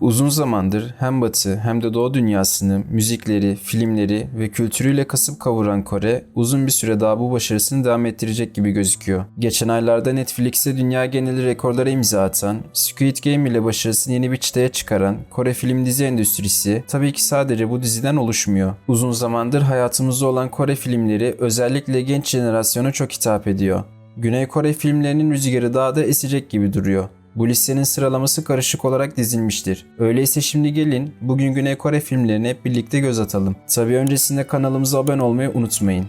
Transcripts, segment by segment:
Uzun zamandır hem Batı hem de Doğu dünyasını, müzikleri, filmleri ve kültürüyle kasıp kavuran Kore uzun bir süre daha bu başarısını devam ettirecek gibi gözüküyor. Geçen aylarda Netflix'te dünya geneli rekorlara imza atan, Squid Game ile başarısını yeni bir çıtaya çıkaran Kore film dizi endüstrisi tabii ki sadece bu diziden oluşmuyor. Uzun zamandır hayatımızda olan Kore filmleri özellikle genç jenerasyona çok hitap ediyor. Güney Kore filmlerinin rüzgarı daha da esecek gibi duruyor. Bu listenin sıralaması karışık olarak dizilmiştir. Öyleyse şimdi gelin bugün Güney Kore filmlerine hep birlikte göz atalım. Tabi öncesinde kanalımıza abone olmayı unutmayın.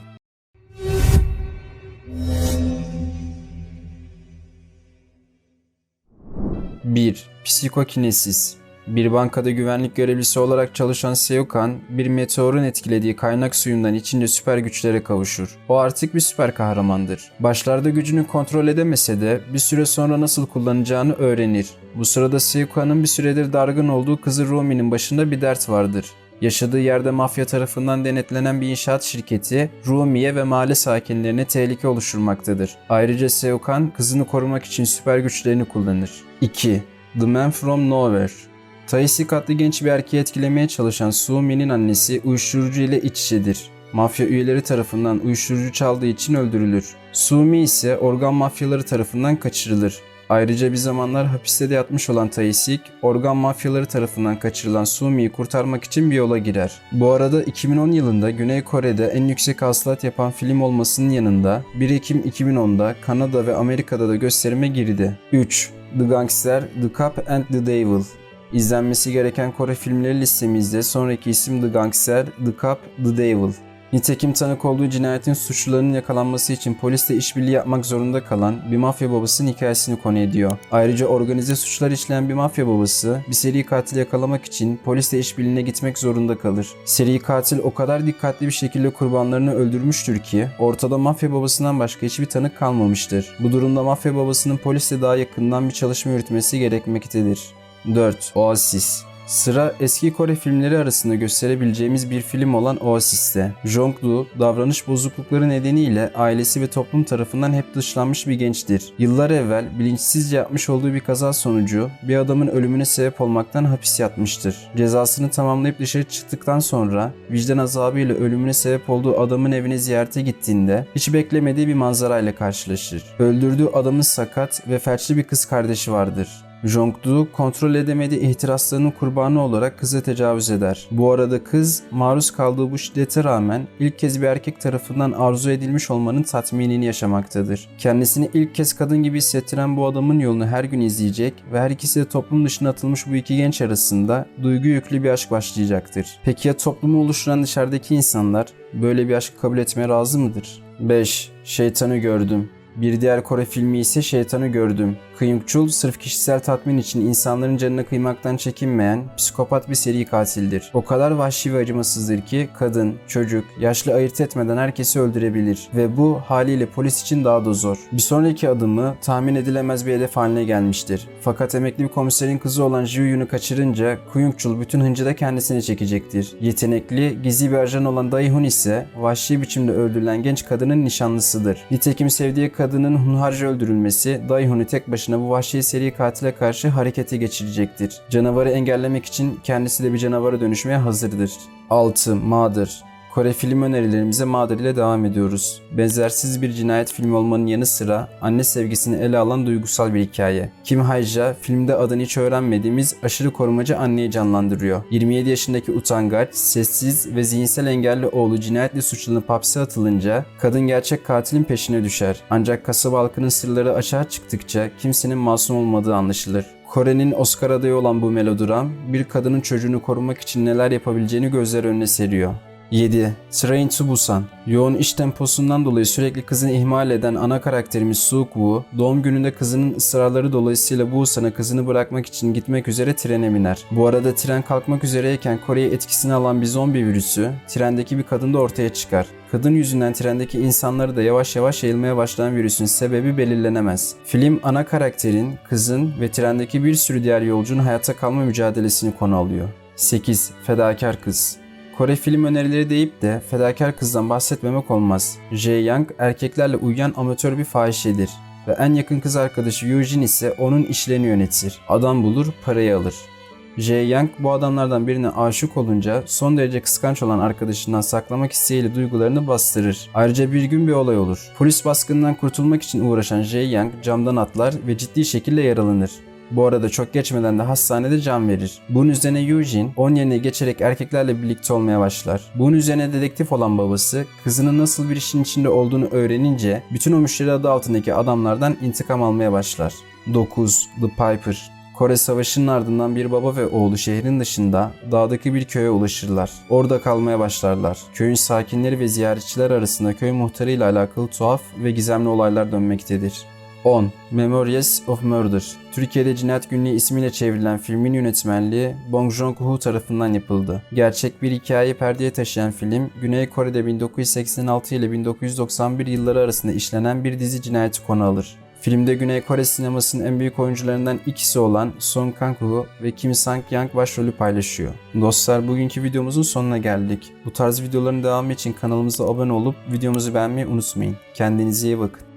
Bir, Psikokinesis bir bankada güvenlik görevlisi olarak çalışan Seo-kan, bir meteorun etkilediği kaynak suyundan içince süper güçlere kavuşur. O artık bir süper kahramandır. Başlarda gücünü kontrol edemese de bir süre sonra nasıl kullanacağını öğrenir. Bu sırada Seo-kan'ın bir süredir dargın olduğu kızı Rumi'nin başında bir dert vardır. Yaşadığı yerde mafya tarafından denetlenen bir inşaat şirketi Rumi'ye ve mahalle sakinlerine tehlike oluşturmaktadır. Ayrıca Seo-kan kızını korumak için süper güçlerini kullanır. 2. The Man From Nowhere Taisik adlı genç bir erkeği etkilemeye çalışan Sumi'nin annesi uyuşturucu ile iç içedir. Mafya üyeleri tarafından uyuşturucu çaldığı için öldürülür. Sumi ise organ mafyaları tarafından kaçırılır. Ayrıca bir zamanlar hapiste de yatmış olan Taisik, organ mafyaları tarafından kaçırılan Sumi'yi kurtarmak için bir yola girer. Bu arada 2010 yılında Güney Kore'de en yüksek hasılat yapan film olmasının yanında 1 Ekim 2010'da Kanada ve Amerika'da da gösterime girdi. 3. The Gangster, The Cop and the Devil İzlenmesi gereken Kore filmleri listemizde sonraki isim The Gangster, The Cop, The Devil. Nitekim tanık olduğu cinayetin suçlularının yakalanması için polisle işbirliği yapmak zorunda kalan bir mafya babasının hikayesini konu ediyor. Ayrıca organize suçlar işleyen bir mafya babası bir seri katil yakalamak için polisle işbirliğine gitmek zorunda kalır. Seri katil o kadar dikkatli bir şekilde kurbanlarını öldürmüştür ki ortada mafya babasından başka hiçbir tanık kalmamıştır. Bu durumda mafya babasının polisle daha yakından bir çalışma yürütmesi gerekmektedir. 4. Oasis Sıra eski Kore filmleri arasında gösterebileceğimiz bir film olan Oasis'te. Jong-doo davranış bozuklukları nedeniyle ailesi ve toplum tarafından hep dışlanmış bir gençtir. Yıllar evvel bilinçsizce yapmış olduğu bir kaza sonucu bir adamın ölümüne sebep olmaktan hapis yatmıştır. Cezasını tamamlayıp dışarı çıktıktan sonra vicdan azabıyla ölümüne sebep olduğu adamın evine ziyarete gittiğinde hiç beklemediği bir manzarayla karşılaşır. Öldürdüğü adamın sakat ve felçli bir kız kardeşi vardır. Jong-doo kontrol edemediği ihtiraslarının kurbanı olarak kıza tecavüz eder. Bu arada kız maruz kaldığı bu şiddete rağmen ilk kez bir erkek tarafından arzu edilmiş olmanın tatminini yaşamaktadır. Kendisini ilk kez kadın gibi hissettiren bu adamın yolunu her gün izleyecek ve her ikisi de toplum dışına atılmış bu iki genç arasında duygu yüklü bir aşk başlayacaktır. Peki ya toplumu oluşturan dışarıdaki insanlar böyle bir aşkı kabul etmeye razı mıdır? 5. Şeytanı gördüm. Bir diğer Kore filmi ise Şeytanı Gördüm. Kıyınkçul sırf kişisel tatmin için insanların canına kıymaktan çekinmeyen psikopat bir seri katildir. O kadar vahşi ve acımasızdır ki kadın, çocuk, yaşlı ayırt etmeden herkesi öldürebilir ve bu haliyle polis için daha da zor. Bir sonraki adımı tahmin edilemez bir hedef haline gelmiştir. Fakat emekli bir komiserin kızı olan Ji Yun'u kaçırınca Kuyunkçul bütün hıncı da kendisine çekecektir. Yetenekli, gizli bir ajan olan Dae-hun ise vahşi biçimde öldürülen genç kadının nişanlısıdır. Nitekim sevdiği kadının hunharca öldürülmesi Dae-hun'u tek başına bu vahşi seri katile karşı harekete geçirecektir. Canavarı engellemek için kendisi de bir canavara dönüşmeye hazırdır. 6. Mother Kore film önerilerimize Mother ile devam ediyoruz. Benzersiz bir cinayet filmi olmanın yanı sıra anne sevgisini ele alan duygusal bir hikaye. Kim Hae-ja filmde adını hiç öğrenmediğimiz aşırı korumacı anneyi canlandırıyor. 27 yaşındaki utangaç, sessiz ve zihinsel engelli oğlu cinayetle suçlanıp hapse atılınca kadın gerçek katilin peşine düşer. Ancak kasaba halkının sırları açığa çıktıkça kimsenin masum olmadığı anlaşılır. Kore'nin Oscar adayı olan bu melodram bir kadının çocuğunu korumak için neler yapabileceğini gözler önüne seriyor. 7. Train to Busan Yoğun iş temposundan dolayı sürekli kızını ihmal eden ana karakterimiz Suk Woo, doğum gününde kızının ısrarları dolayısıyla Busan'a kızını bırakmak için gitmek üzere trene biner. Bu arada tren kalkmak üzereyken Kore'yi etkisine alan bir zombi virüsü, trendeki bir kadında ortaya çıkar. Kadın yüzünden trendeki insanları da yavaş yavaş yayılmaya başlayan virüsün sebebi belirlenemez. Film ana karakterin, kızın ve trendeki bir sürü diğer yolcunun hayatta kalma mücadelesini konu alıyor. 8. Fedakar Kız Kore film önerileri deyip de fedakar kızdan bahsetmemek olmaz. Jae-young erkeklerle uyuyan amatör bir fahişedir ve en yakın kız arkadaşı Eugene ise onun işlerini yönetir. Adam bulur, parayı alır. Jae-young bu adamlardan birine aşık olunca son derece kıskanç olan arkadaşından saklamak isteğiyle duygularını bastırır. Ayrıca bir gün bir olay olur. Polis baskından kurtulmak için uğraşan Jae-young camdan atlar ve ciddi şekilde yaralanır. Bu arada çok geçmeden de hastanede can verir. Bunun üzerine Eugene onun yerine geçerek erkeklerle birlikte olmaya başlar. Bunun üzerine dedektif olan babası kızının nasıl bir işin içinde olduğunu öğrenince bütün o müşteri adı altındaki adamlardan intikam almaya başlar. 9. The Piper Kore Savaşı'nın ardından bir baba ve oğlu şehrin dışında dağdaki bir köye ulaşırlar. Orada kalmaya başlarlar. Köyün sakinleri ve ziyaretçiler arasında köy muhtarı ile alakalı tuhaf ve gizemli olaylar dönmektedir. 10. Memories of Murder Türkiye'de Cinayet Günlüğü ismiyle çevrilen filmin yönetmenliği Bong Joon-ho tarafından yapıldı. Gerçek bir hikayeyi perdeye taşıyan film, Güney Kore'de 1986 ile 1991 yılları arasında işlenen bir dizi cinayeti konu alır. Filmde Güney Kore sinemasının en büyük oyuncularından ikisi olan Song Kang-ho ve Kim Sang-yang başrolü paylaşıyor. Dostlar bugünkü videomuzun sonuna geldik. Bu tarz videoların devamı için kanalımıza abone olup videomuzu beğenmeyi unutmayın. Kendinize iyi bakın.